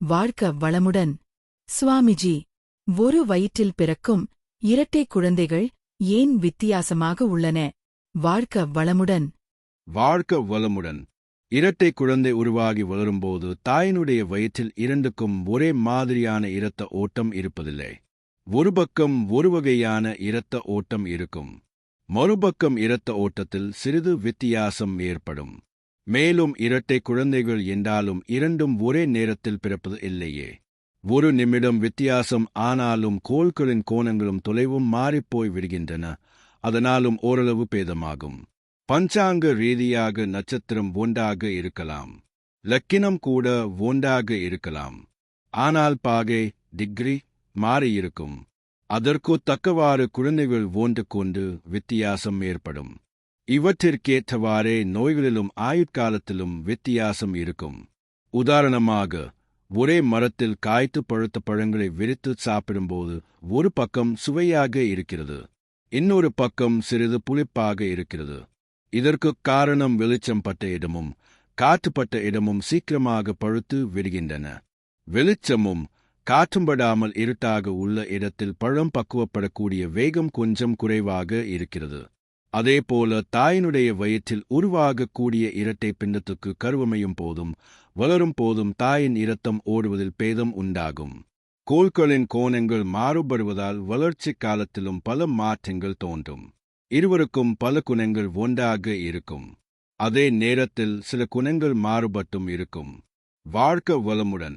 வாழ்க்க வளமுடன். சுவாமிஜி ஒரு வயிற்றில் பிறக்கும் இரட்டை குழந்தைகள் ஏன் வித்தியாசமாக உள்ளன? வாழ்க்க வளமுடன். வாழ்க்க வளமுடன். இரட்டை குழந்தை உருவாகி வளரும்போது தாயினுடைய வயிற்றில் இரண்டுக்கும் ஒரே மாதிரியான இரத்த ஓட்டம் இருப்பதில்லை. ஒரு பக்கம் ஒரு வகையான இரத்த ஓட்டம் இருக்கும். மறுபக்கம் இரத்த ஓட்டத்தில் சிறிது வித்தியாசம் ஏற்படும். மேலும் இரட்டை குழந்தைகள் என்றாலும் இரண்டும் ஒரே நேரத்தில் பிறப்பது இல்லையே. ஒரு நிமிடம் வித்தியாசம் ஆனாலும் கோள்களின் கோணங்களும் தொலைவும் மாறிப்போய் விடுகின்றன அதனாலும் ஓரளவு பேதமாகும். பஞ்சாங்க ரீதியாக நட்சத்திரம் ஒன்றாக இருக்கலாம் லக்கினம் கூட ஒன்றாக இருக்கலாம். ஆனால் பாகை டிகிரி மாறியிருக்கும். அதற்கு தக்கவாறு குழந்தைகள் ஒன்று கொண்டு வித்தியாசம் ஏற்படும். இவற்றிற்கேற்றவாறே நோய்களிலும் ஆயுட்காலத்திலும் வித்தியாசம் இருக்கும். உதாரணமாக ஒரே மரத்தில் காய்த்து பழுத்த பழங்களை விரித்து சாப்பிடும்போது ஒரு பக்கம் சுவையாக இருக்கிறது இன்னொரு பக்கம் சிறிது புளிப்பாக இருக்கிறது. இதற்கு காரணம் வெளிச்சம் பட்ட இடமும் காற்றுப்பட்ட இடமும் சீக்கிரமாக பழுத்து விடுகின்றன. வெளிச்சமும் காற்றும்படாமல் இருட்டாக உள்ள இடத்தில் பழம் பக்குவப்படக்கூடிய வேகம் கொஞ்சம் குறைவாக இருக்கிறது. அதேபோல தாயினுடைய வயிற்றில் உருவாகக்கூடிய இரட்டை பிண்டத்துக்கு கருவமையும் போதும் வளரும் போதும் தாயின் இரத்தம் ஓடுவதில் பேதம் உண்டாகும். கோள்களின் கோணங்கள் மாறுபடுவதால் வளர்ச்சி காலத்திலும் பல மாற்றங்கள் தோன்றும். இருவருக்கும் பல குணங்கள் ஒன்றாக இருக்கும். அதே நேரத்தில் சில குணங்கள் மாறுபட்டும் இருக்கும். வாழ்க்க வளமுடன்.